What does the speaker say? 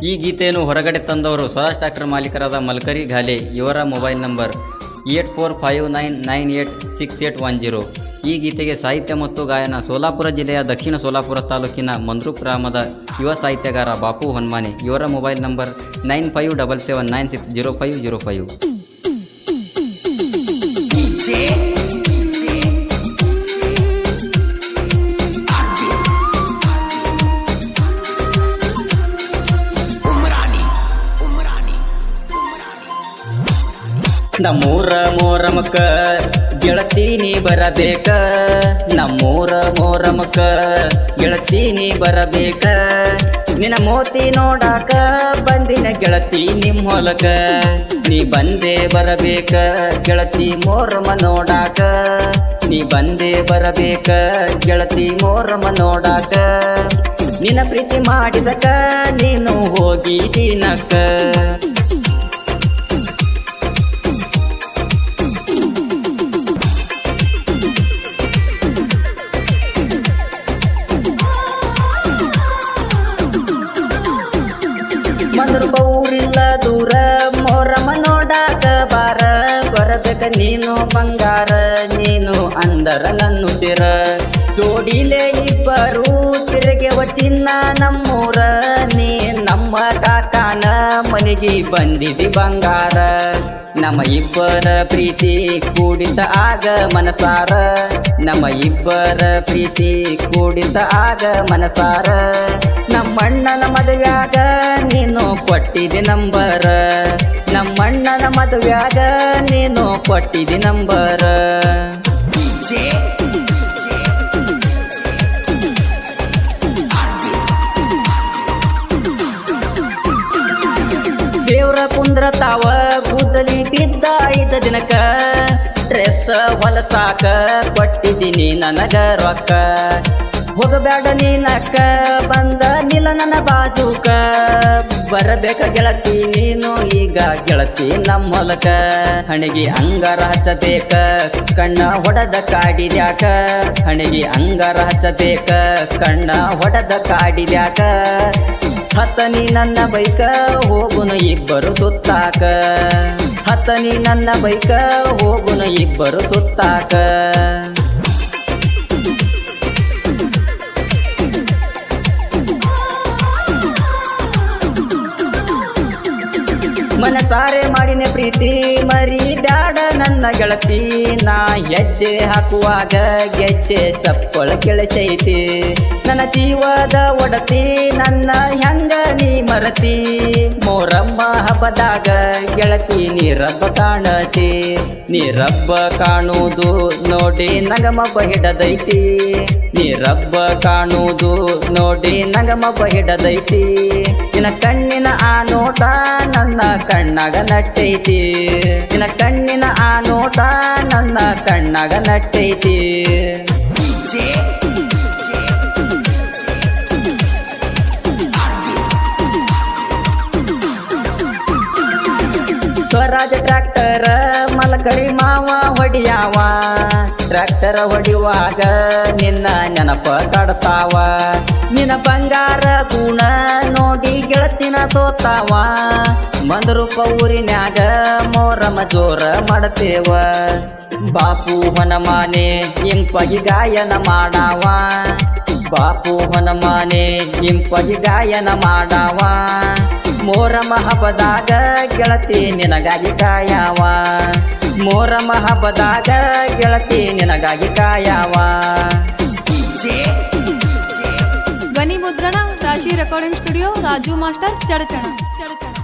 ಈ ಗೀತೆಯನ್ನು ಹೊರಗಡೆ ತಂದವರು ಸ್ವರಾಜ್ ಠಾಕ್ರೆ ಮಾಲೀಕರಾದ ಮಲ್ಕರಿ ಘಾಲೆ. ಇವರ mobile number eight four five nine nine eight six eight one zero. ಈ ಗೀತೆಗೆ ಸಾಹಿತ್ಯ ಮತ್ತು ಗಾಯನ ಸೋಲಾಪುರ ಜಿಲ್ಲೆಯ ದಕ್ಷಿಣ ಸೋಲಾಪುರ ತಾಲೂಕಿನ ಮಂದ್ರು ಗ್ರಾಮದ ಯುವ ಸಾಹಿತ್ಯಗಾರ ಬಾಪು ಹೊನ್ಮಾನೆ. ಇವರ mobile number nine five double seven nine six zero five zero five. ನಮ್ಮೂರ ಮೋರಮಕ್ಕ ಗೆಳತೀನಿ ಬರಬೇಕ. ನಮ್ಮೂರ ಮೋರಮಕ್ಕ ಗೆಳತೀನಿ ಬರಬೇಕ. ನಿನ್ನ ಮೋತಿ ನೋಡಾಕ ಬಂದಿನ ಗೆಳತಿ ನಿಮ್ಮ ಹೊಲಕ. ನೀ ಬಂದೆ ಬರಬೇಕ, ಗೆಳತಿ ಮೋರಮ ನೋಡಾಕ. ನೀ ಬಂದೇ ಬರಬೇಕ, ಗೆಳತಿ ಮೋರಮ ನೋಡಾಕ. ನಿನ್ನ ಪ್ರೀತಿ ಮಾಡಿದಕ ನೀನು ಹೋಗಿ ದಿನಕ್ಕ. ಬರಬೇಕ ನೀನು ಬಂಗಾರ, ನೀನು ಅಂದರ ನನ್ನ ಸಿರ ಜೋಡಿಲೆ ಇಬ್ಬರು ತಿರುಗೆವ ಚಿನ್ನ ನಮ್ಮೂರ. ನೀ ನಮ್ಮ ಕಾಕಾನ ಮನೆಗೆ ಬಂದಿದ್ದಿ ಬಂಗಾರ. ನಮ್ಮ ಇಬ್ಬರ ಪ್ರೀತಿ ಕೂಡಿದ ಆಗ ಮನಸಾರ. ನಮ್ಮ ಇಬ್ಬರ ಪ್ರೀತಿ ಕೂಡಿದ ಆಗ ಮನಸಾರ. ನಮ್ಮಣ್ಣನ ಮದುವ್ಯಾಗ ನೀನು ಕೊಟ್ಟಿದ್ದೆ ನಂಬರ. ನಮ್ಮಣ್ಣನ ಮದುವ್ಯಾಗ ಕೊಟ್ಟಿದಿ ನಂಬರ. ದೇವ್ರ ಕುಂದ್ರ ತಾವ ಕೂದಲಿ ಬಿದ್ದ ಐದ ದಿನಕ ಡ್ರೆಸ್ ಹೊಲಸಾಕ ಕೊಟ್ಟಿದ್ದೀನಿ ನನಗ ರೊಕ್ಕ. ಹೋಗಬೇಡ ನೀನಕ್ಕ ಬಂದ ನಿಲ ನನ್ನ ಬಾಜುಕ. ಬರಬೇಕ ಗೆಳತಿ ನೀನು ಈಗ ಗೆಳತಿ ನಮ್ಮ ಹೊಲಕ. ಹಣಿಗೆ ಅಂಗಾರ ಹಚ್ಚಬೇಕ, ಕಣ್ಣ ಹೊಡೆದ ಕಾಡಿದ್ಯಾಕ. ಹಣಿಗೆ ಅಂಗಾರ ಹಚ್ಚಬೇಕ, ಕಣ್ಣ ಹೊಡೆದ ಕಾಡಿದ್ಯಾಕ. ಹತ್ತನಿ ನನ್ನ ಬೈಕ, ಹೋಗುನು ಇಬ್ಬರು ಸುತ್ತಾಕ. ಹತ್ತನಿ ನನ್ನ ಬೈಕ, ಹೋಗುನು ಇಬ್ಬರು ಸುತ್ತಾಕ. ಮನಸಾರೆ ಮಾಡಿನ ಪ್ರೀತಿ ಮರಿ ಬ್ಯಾಡ ನನ್ನ ಗೆಳತಿ. ನಾ ಹೆಜ್ಜೆ ಹಾಕುವಾಗ ಗೆಜ್ಜೆ ಸಪ್ಪಳ ಕೆಳಸೈತಿ. ನನ್ನ ಜೀವದ ಒಡತಿ, ನನ್ನ ಹೆಂಗ ನೀ ಮರತಿ. ಮೋರಮ್ಮ ಹಬ್ಬದಾಗ ಗೆಳತಿ ನೀರಬ್ಬ ಕಾಣತಿ. ನೀರಬ್ಬ ಕಾಣುವುದು ನೋಡಿ ನಗಮಬ್ಬ ಹಿಡದೈತಿ. ನೀರಬ್ಬ ಕಾಣುವುದು ನೋಡಿ ನಗಮಬ್ಬ ಹಿಡದೈತಿ. ನಿನ್ನ ಕಣ್ಣಿನ ಆ ನೋಟ ನನ್ನ ಕಣ್ಣಾಗ ನಟ್ಟೈತಿ. ನಿನ್ನ ಕಣ್ಣಿನ ಆ ನೋಟ ನನ್ನ ಕಣ್ಣಾಗ ನಟ್ಟೈತಿ. ಸ್ವರಾಜ ಟ್ರ್ಯಾಕ್ಟರ್ ಮಲಕಡಿ ಮಾವ ಹೊಡಿಯಾವ ಟ್ರ್ಯಾಕ್ಟರ್ ಹೊಡಿಯುವಾಗ ನಿನ್ನ ನೆನಪ ಕಡ್ತಾವ ನಿನ್ನ ಬಂಗಾರ ಗುಣ ನೋಡಿ ಗೆಳತಿನ ಸೋತಾವ. ಮಂದರು ಊರಿನ್ಯಾಗ ಮೋರಮ ಜೋರ ಮಾಡ್ತೇವ. ಬಾಪು ಹೊನಮಾನೆ, ಇಂಪಗಿ ಗಾಯನ ಮಾಡಾವ. ಬಾಪು ಹೊನಮಾನೆ, ಇಂಪಗಿ ಗಾಯನ ಮಾಡಾವ. ಮೋರಮ ಹಬ್ಬದಾಗ ಗೆಳತಿ ನಿನಗಾಗಿ ಕಾಯವ. ಮೋರಮ ಹಬ್ಬದಾಗ ಗೆಳತಿ ನಿನಗಾಗಿ ಕಾಯವ. ಧ್ವನಿ ಮುದ್ರಣ Rashi recording studio Raju master Chadachan Chadachan.